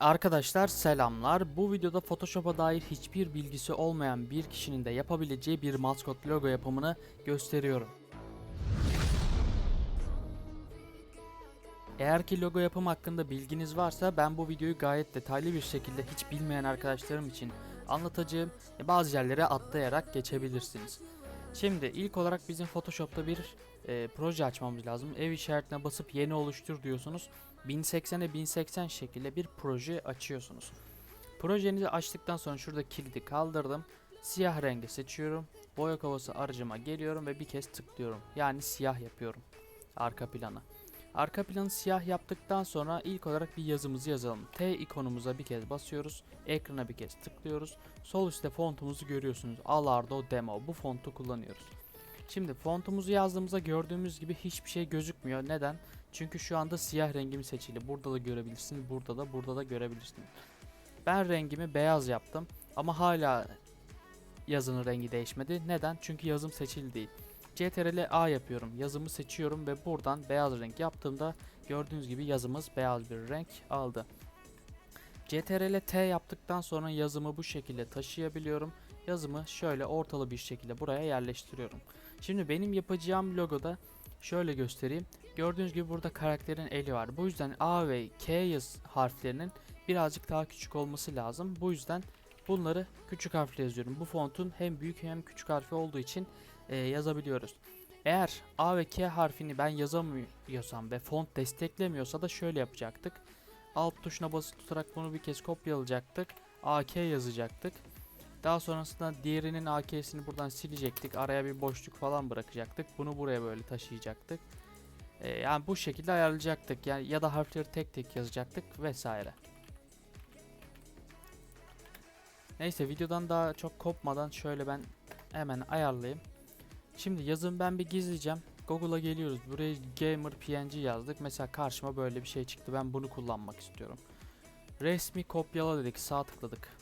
Arkadaşlar selamlar. Bu videoda Photoshop'a dair hiçbir bilgisi olmayan bir kişinin de yapabileceği bir maskot logo yapımını gösteriyorum. Eğer ki logo yapım hakkında bilginiz varsa ben bu videoyu gayet detaylı bir şekilde hiç bilmeyen arkadaşlarım için anlatacağım. E, Bazı yerlere atlayarak geçebilirsiniz. Şimdi ilk olarak bizim Photoshop'ta bir e, proje açmamız lazım. Ev işaretine basıp yeni oluştur diyorsunuz. 1080'e 1080 şekilde bir proje açıyorsunuz. Projenizi açtıktan sonra şurada kilidi kaldırdım. Siyah rengi seçiyorum. Boya kovası aracıma geliyorum ve bir kez tıklıyorum. Yani siyah yapıyorum arka planı. Arka planı siyah yaptıktan sonra ilk olarak bir yazımızı yazalım. T ikonumuza bir kez basıyoruz. Ekrana bir kez tıklıyoruz. Sol üstte fontumuzu görüyorsunuz. Alardo Demo. Bu fontu kullanıyoruz. Şimdi fontumuzu yazdığımızda gördüğümüz gibi hiçbir şey gözükmüyor. Neden? Çünkü şu anda siyah rengim seçili. Burada da görebilirsiniz. Burada da burada da görebilirsiniz. Ben rengimi beyaz yaptım. Ama hala yazının rengi değişmedi. Neden? Çünkü yazım seçili değil. CTRL A yapıyorum. Yazımı seçiyorum ve buradan beyaz renk yaptığımda gördüğünüz gibi yazımız beyaz bir renk aldı. CTRL T yaptıktan sonra yazımı bu şekilde taşıyabiliyorum. Yazımı şöyle ortalı bir şekilde buraya yerleştiriyorum. Şimdi benim yapacağım logoda şöyle göstereyim. Gördüğünüz gibi burada karakterin eli var. Bu yüzden A ve K yaz harflerinin birazcık daha küçük olması lazım. Bu yüzden bunları küçük harfle yazıyorum. Bu fontun hem büyük hem küçük harfi olduğu için e, yazabiliyoruz. Eğer A ve K harfini ben yazamıyorsam ve font desteklemiyorsa da şöyle yapacaktık. Alt tuşuna basılı tutarak bunu bir kez kopyalayacaktık. AK yazacaktık. Daha sonrasında diğerinin AK'sini buradan silecektik. Araya bir boşluk falan bırakacaktık. Bunu buraya böyle taşıyacaktık. Ee, yani bu şekilde ayarlayacaktık. Yani ya da harfleri tek tek yazacaktık vesaire. Neyse videodan daha çok kopmadan şöyle ben hemen ayarlayayım. Şimdi yazım ben bir gizleyeceğim. Google'a geliyoruz. Buraya gamer png yazdık. Mesela karşıma böyle bir şey çıktı. Ben bunu kullanmak istiyorum. Resmi kopyala dedik. Sağ tıkladık.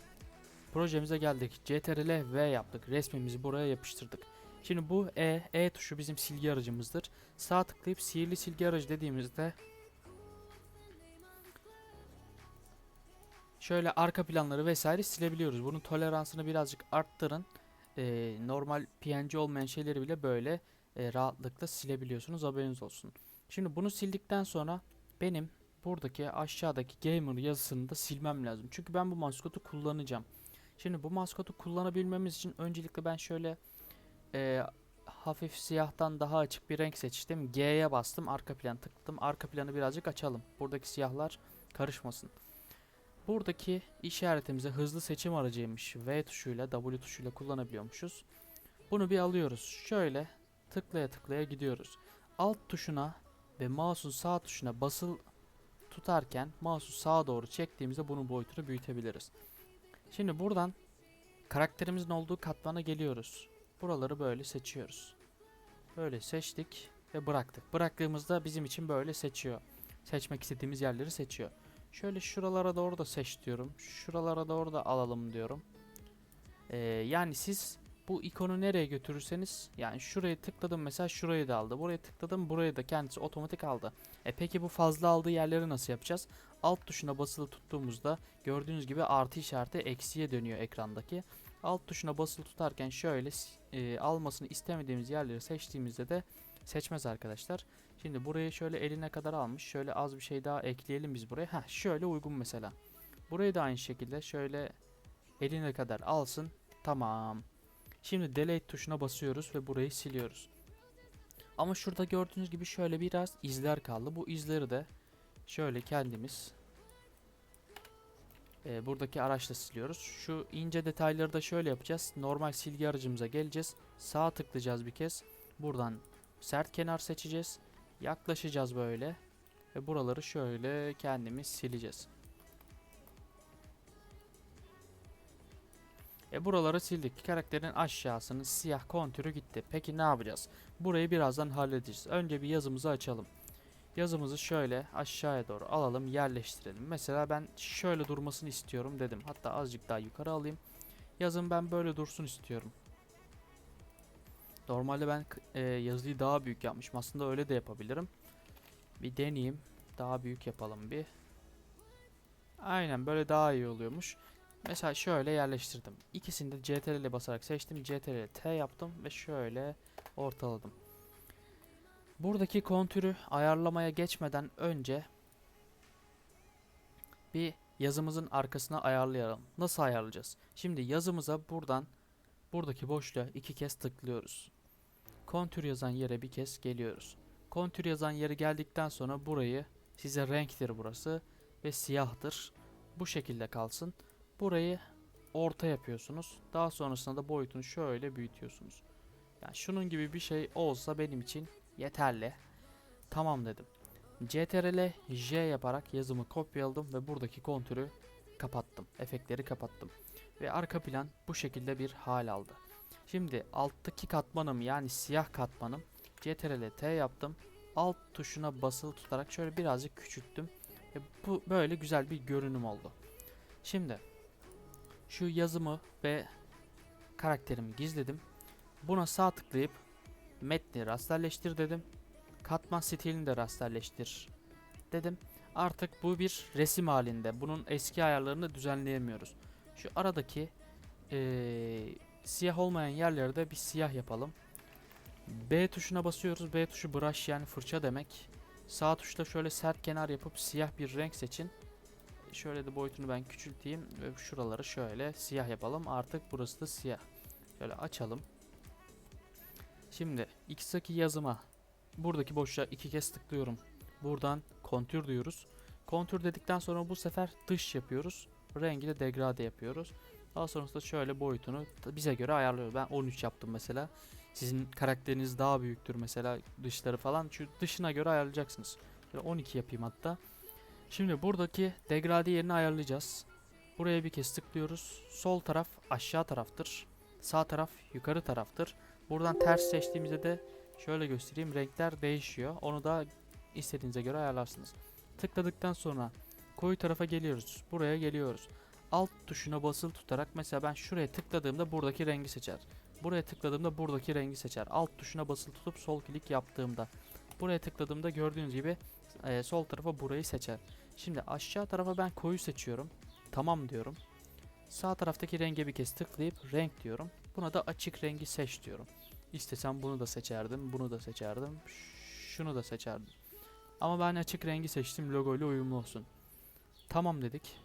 Projemize geldik. CTRL V yaptık. Resmimizi buraya yapıştırdık. Şimdi bu E, E tuşu bizim silgi aracımızdır. Sağ tıklayıp sihirli silgi aracı dediğimizde şöyle arka planları vesaire silebiliyoruz. Bunun toleransını birazcık arttırın. Ee, normal PNG olmayan şeyleri bile böyle e, rahatlıkla silebiliyorsunuz. Haberiniz olsun. Şimdi bunu sildikten sonra benim buradaki aşağıdaki gamer yazısını da silmem lazım. Çünkü ben bu maskotu kullanacağım. Şimdi bu maskotu kullanabilmemiz için öncelikle ben şöyle e, hafif siyahtan daha açık bir renk seçtim. G'ye bastım. Arka plan tıkladım. Arka planı birazcık açalım. Buradaki siyahlar karışmasın. Buradaki işaretimize hızlı seçim aracıymış. V tuşuyla W tuşuyla kullanabiliyormuşuz. Bunu bir alıyoruz. Şöyle tıklaya tıklaya gidiyoruz. Alt tuşuna ve mouse'un sağ tuşuna basıl tutarken mouse'u sağa doğru çektiğimizde bunun boyutunu büyütebiliriz. Şimdi buradan karakterimizin olduğu katmana geliyoruz. Buraları böyle seçiyoruz. Böyle seçtik ve bıraktık. Bıraktığımızda bizim için böyle seçiyor. Seçmek istediğimiz yerleri seçiyor. Şöyle şuralara doğru da seç diyorum. Şuralara doğru da alalım diyorum. Ee, yani siz bu ikonu nereye götürürseniz yani şuraya tıkladım mesela şurayı da aldı. Buraya tıkladım burayı da kendisi otomatik aldı. E peki bu fazla aldığı yerleri nasıl yapacağız? Alt tuşuna basılı tuttuğumuzda gördüğünüz gibi artı işareti eksiye dönüyor ekrandaki. Alt tuşuna basılı tutarken şöyle e, almasını istemediğimiz yerleri seçtiğimizde de seçmez arkadaşlar. Şimdi burayı şöyle eline kadar almış. Şöyle az bir şey daha ekleyelim biz buraya. Heh şöyle uygun mesela. Burayı da aynı şekilde şöyle eline kadar alsın. Tamam. Şimdi delete tuşuna basıyoruz ve burayı siliyoruz. Ama şurada gördüğünüz gibi şöyle biraz izler kaldı. Bu izleri de şöyle kendimiz e, buradaki araçla siliyoruz. Şu ince detayları da şöyle yapacağız. Normal silgi aracımıza geleceğiz. Sağ tıklayacağız bir kez. Buradan sert kenar seçeceğiz. Yaklaşacağız böyle. Ve buraları şöyle kendimiz sileceğiz. E buraları sildik. Karakterin aşağısının siyah kontürü gitti. Peki ne yapacağız? Burayı birazdan halledeceğiz. Önce bir yazımızı açalım. Yazımızı şöyle aşağıya doğru alalım, yerleştirelim. Mesela ben şöyle durmasını istiyorum dedim. Hatta azıcık daha yukarı alayım. Yazım ben böyle dursun istiyorum. Normalde ben e, yazıyı daha büyük yapmışım. Aslında öyle de yapabilirim. Bir deneyeyim. Daha büyük yapalım bir. Aynen böyle daha iyi oluyormuş. Mesela şöyle yerleştirdim. İkisini de CTRL ile basarak seçtim. CTRL T yaptım ve şöyle ortaladım. Buradaki kontürü ayarlamaya geçmeden önce bir yazımızın arkasına ayarlayalım. Nasıl ayarlayacağız? Şimdi yazımıza buradan buradaki boşluğa iki kez tıklıyoruz. Kontür yazan yere bir kez geliyoruz. Kontür yazan yere geldikten sonra burayı size renktir burası ve siyahtır. Bu şekilde kalsın. Burayı orta yapıyorsunuz. Daha sonrasında da boyutunu şöyle büyütüyorsunuz. Yani şunun gibi bir şey olsa benim için yeterli. Tamam dedim. CTRL J yaparak yazımı kopyaladım ve buradaki kontürü kapattım. Efektleri kapattım. Ve arka plan bu şekilde bir hal aldı. Şimdi alttaki katmanım yani siyah katmanım CTRL T yaptım. Alt tuşuna basılı tutarak şöyle birazcık küçülttüm. Ve bu böyle güzel bir görünüm oldu. Şimdi şu yazımı ve karakterimi gizledim. Buna sağ tıklayıp metni rasterleştir dedim. Katman stilini de rasterleştir dedim. Artık bu bir resim halinde. Bunun eski ayarlarını düzenleyemiyoruz. Şu aradaki eee, siyah olmayan yerlere de bir siyah yapalım. B tuşuna basıyoruz. B tuşu brush yani fırça demek. Sağ tuşta şöyle sert kenar yapıp siyah bir renk seçin. Şöyle de boyutunu ben küçülteyim ve şuraları şöyle siyah yapalım. Artık burası da siyah. Şöyle açalım. Şimdi X'deki yazıma buradaki boşluğa iki kez tıklıyorum. Buradan kontür diyoruz. Kontür dedikten sonra bu sefer dış yapıyoruz. Rengi de degrade yapıyoruz. Daha sonrasında şöyle boyutunu bize göre ayarlıyoruz. Ben 13 yaptım mesela. Sizin karakteriniz daha büyüktür mesela dışları falan. Şu dışına göre ayarlayacaksınız. Şöyle 12 yapayım hatta. Şimdi buradaki degrade yerini ayarlayacağız. Buraya bir kez tıklıyoruz. Sol taraf aşağı taraftır. Sağ taraf yukarı taraftır. Buradan ters seçtiğimizde de şöyle göstereyim renkler değişiyor. Onu da istediğinize göre ayarlarsınız. Tıkladıktan sonra koyu tarafa geliyoruz. Buraya geliyoruz. Alt tuşuna basılı tutarak mesela ben şuraya tıkladığımda buradaki rengi seçer. Buraya tıkladığımda buradaki rengi seçer. Alt tuşuna basılı tutup sol klik yaptığımda buraya tıkladığımda gördüğünüz gibi e, sol tarafa burayı seçer. Şimdi aşağı tarafa ben koyu seçiyorum. Tamam diyorum. Sağ taraftaki renge bir kez tıklayıp renk diyorum. Buna da açık rengi seç diyorum. İstesem bunu da seçerdim, bunu da seçerdim, şunu da seçerdim. Ama ben açık rengi seçtim logo ile uyumlu olsun. Tamam dedik.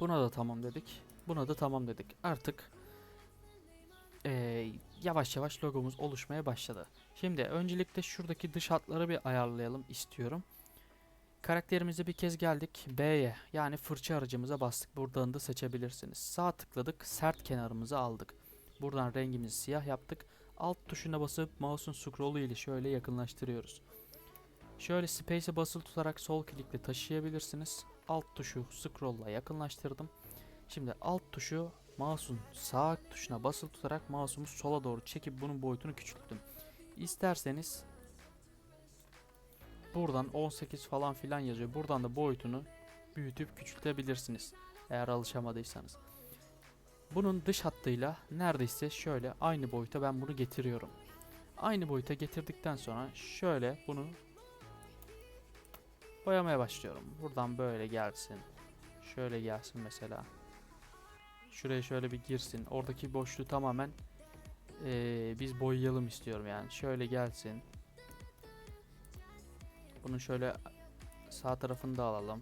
Buna da tamam dedik. Buna da tamam dedik. Artık eee, yavaş yavaş logomuz oluşmaya başladı. Şimdi öncelikle şuradaki dış hatları bir ayarlayalım istiyorum. Karakterimize bir kez geldik. B'ye yani fırça aracımıza bastık. Buradan da seçebilirsiniz. Sağ tıkladık. Sert kenarımızı aldık. Buradan rengimizi siyah yaptık. Alt tuşuna basıp mouse'un scroll'u ile şöyle yakınlaştırıyoruz. Şöyle space'e basılı tutarak sol klikle taşıyabilirsiniz. Alt tuşu scroll'la yakınlaştırdım. Şimdi alt tuşu mouse'un sağ tuşuna basılı tutarak mouse'umu sola doğru çekip bunun boyutunu küçülttüm. İsterseniz buradan 18 falan filan yazıyor. Buradan da boyutunu büyütüp küçültebilirsiniz. Eğer alışamadıysanız. Bunun dış hattıyla neredeyse şöyle aynı boyuta ben bunu getiriyorum. Aynı boyuta getirdikten sonra şöyle bunu boyamaya başlıyorum. Buradan böyle gelsin. Şöyle gelsin mesela. Şuraya şöyle bir girsin. Oradaki boşluğu tamamen eee, biz boyayalım istiyorum yani. Şöyle gelsin. Bunun şöyle sağ tarafını da alalım.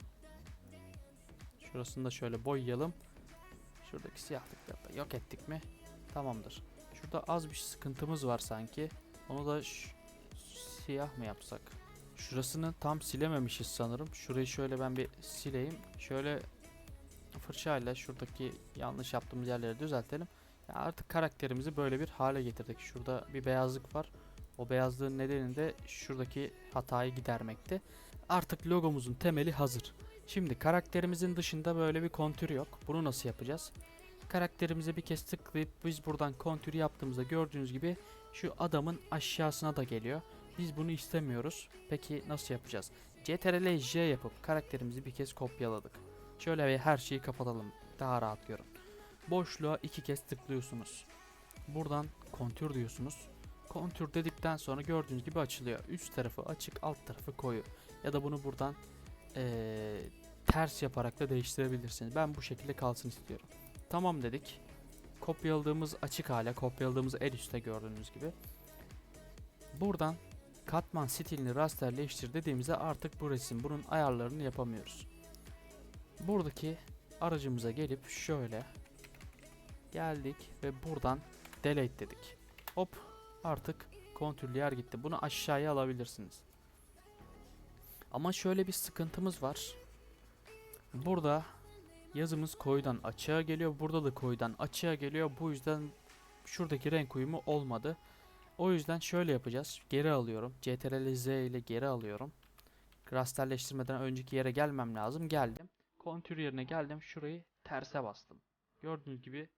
Şurasını da şöyle boyayalım. Şuradaki siyahlıkları da yok ettik mi? Tamamdır. Şurada az bir sıkıntımız var sanki. Onu da siyah mı yapsak? Şurasını tam silememişiz sanırım. Şurayı şöyle ben bir sileyim. Şöyle fırçayla şuradaki yanlış yaptığımız yerleri düzeltelim. Ya artık karakterimizi böyle bir hale getirdik. Şurada bir beyazlık var. O beyazlığın nedeni de şuradaki hatayı gidermekti. Artık logomuzun temeli hazır. Şimdi karakterimizin dışında böyle bir kontür yok. Bunu nasıl yapacağız? Karakterimize bir kez tıklayıp biz buradan kontür yaptığımızda gördüğünüz gibi şu adamın aşağısına da geliyor. Biz bunu istemiyoruz. Peki nasıl yapacağız? CTRL J yapıp karakterimizi bir kez kopyaladık. Şöyle ve her şeyi kapatalım. Daha rahat görün. Boşluğa iki kez tıklıyorsunuz. Buradan kontür diyorsunuz. Kontür dedikten sonra gördüğünüz gibi açılıyor. Üst tarafı açık, alt tarafı koyu. Ya da bunu buradan eee, ters yaparak da değiştirebilirsiniz. Ben bu şekilde kalsın istiyorum. Tamam dedik. Kopyaladığımız açık hale, kopyaladığımız en üstte gördüğünüz gibi. Buradan katman stilini rasterleştir dediğimizde artık bu resim bunun ayarlarını yapamıyoruz. Buradaki aracımıza gelip şöyle geldik ve buradan delete dedik. Hop artık kontürlü yer gitti. Bunu aşağıya alabilirsiniz. Ama şöyle bir sıkıntımız var. Burada yazımız koyudan açığa geliyor. Burada da koyudan açığa geliyor. Bu yüzden şuradaki renk uyumu olmadı. O yüzden şöyle yapacağız. Geri alıyorum. CTRL Z ile geri alıyorum. Rasterleştirmeden önceki yere gelmem lazım. Geldim. Kontür yerine geldim. Şurayı terse bastım. Gördüğünüz gibi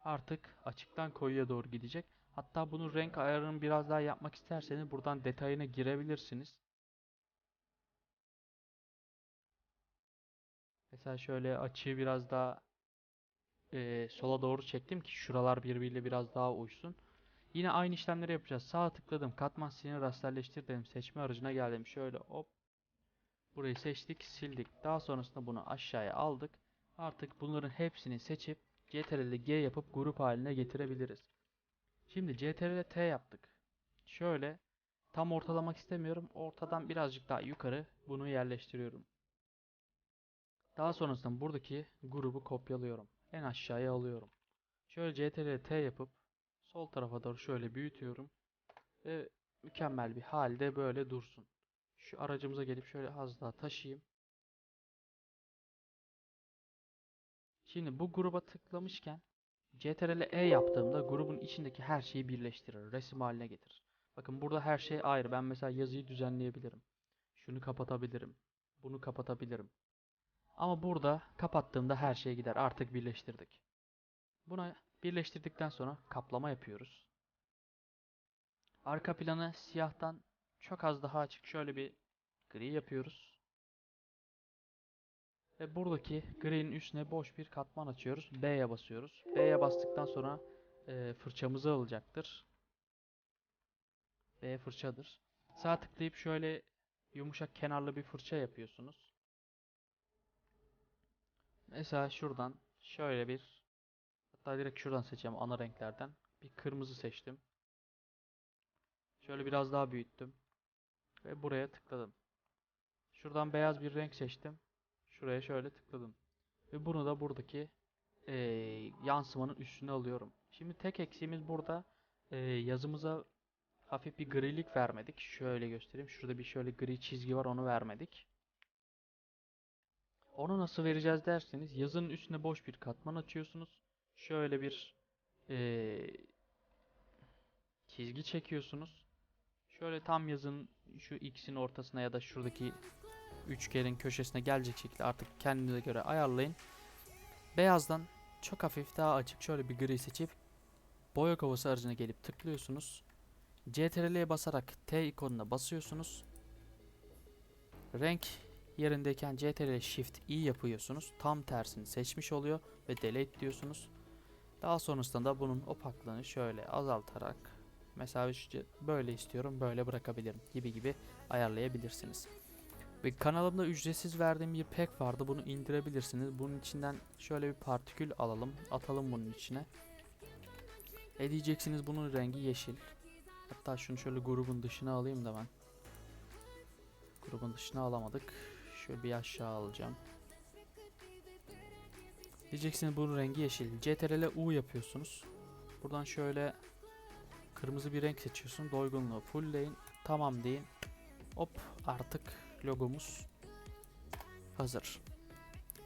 artık açıktan koyuya doğru gidecek. Hatta bunun renk ayarını biraz daha yapmak isterseniz buradan detayına girebilirsiniz. Mesela şöyle açıyı biraz daha eee, sola doğru çektim ki şuralar birbiriyle biraz daha uysun. Yine aynı işlemleri yapacağız. Sağa tıkladım. Katman stilini rasterleştir dedim. Seçme aracına geldim. Şöyle hop. Burayı seçtik, sildik. Daha sonrasında bunu aşağıya aldık. Artık bunların hepsini seçip CTRL G yapıp grup haline getirebiliriz. Şimdi CTRL T yaptık. Şöyle tam ortalamak istemiyorum. Ortadan birazcık daha yukarı bunu yerleştiriyorum. Daha sonrasında buradaki grubu kopyalıyorum. En aşağıya alıyorum. Şöyle CTRL T yapıp sol tarafa doğru şöyle büyütüyorum. Ve mükemmel bir halde böyle dursun. Şu aracımıza gelip şöyle az daha taşıyayım. Şimdi bu gruba tıklamışken CTRL E yaptığımda grubun içindeki her şeyi birleştirir. Resim haline getirir. Bakın burada her şey ayrı. Ben mesela yazıyı düzenleyebilirim. Şunu kapatabilirim. Bunu kapatabilirim. Ama burada kapattığımda her şey gider. Artık birleştirdik. Buna birleştirdikten sonra kaplama yapıyoruz. Arka planı siyahtan çok az daha açık şöyle bir gri yapıyoruz. Ve buradaki gri'nin üstüne boş bir katman açıyoruz. B'ye basıyoruz. B'ye bastıktan sonra e, fırçamızı alacaktır. B fırçadır. Sağ tıklayıp şöyle yumuşak kenarlı bir fırça yapıyorsunuz. Mesela şuradan şöyle bir hatta direkt şuradan seçeceğim ana renklerden. Bir kırmızı seçtim. Şöyle biraz daha büyüttüm. Ve buraya tıkladım. Şuradan beyaz bir renk seçtim. Şuraya şöyle tıkladım. Ve bunu da buradaki eee, yansımanın üstüne alıyorum. Şimdi tek eksiğimiz burada eee, yazımıza hafif bir grilik vermedik. Şöyle göstereyim. Şurada bir şöyle gri çizgi var onu vermedik. Onu nasıl vereceğiz derseniz yazının üstüne boş bir katman açıyorsunuz. Şöyle bir eee, çizgi çekiyorsunuz. Şöyle tam yazın şu x'in ortasına ya da şuradaki üçgenin köşesine gelecek şekilde artık kendinize göre ayarlayın. Beyazdan çok hafif daha açık şöyle bir gri seçip boya kovası aracına gelip tıklıyorsunuz. CTRL'ye basarak T ikonuna basıyorsunuz. Renk yerindeyken CTRL Shift I yapıyorsunuz. Tam tersini seçmiş oluyor ve delete diyorsunuz. Daha sonrasında da bunun opaklığını şöyle azaltarak mesela böyle istiyorum böyle bırakabilirim gibi gibi ayarlayabilirsiniz. Ve kanalımda ücretsiz verdiğim bir pack vardı. Bunu indirebilirsiniz. Bunun içinden şöyle bir partikül alalım. Atalım bunun içine. E diyeceksiniz bunun rengi yeşil. Hatta şunu şöyle grubun dışına alayım da ben. Grubun dışına alamadık. Şöyle bir aşağı alacağım. Diyeceksiniz bunun rengi yeşil. CTRL U yapıyorsunuz. Buradan şöyle kırmızı bir renk seçiyorsun. Doygunluğu fullleyin. Tamam deyin. Hop artık logomuz hazır.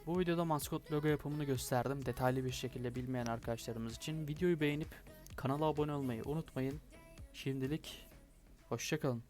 Bu videoda maskot logo yapımını gösterdim. Detaylı bir şekilde bilmeyen arkadaşlarımız için. Videoyu beğenip kanala abone olmayı unutmayın. Şimdilik hoşçakalın.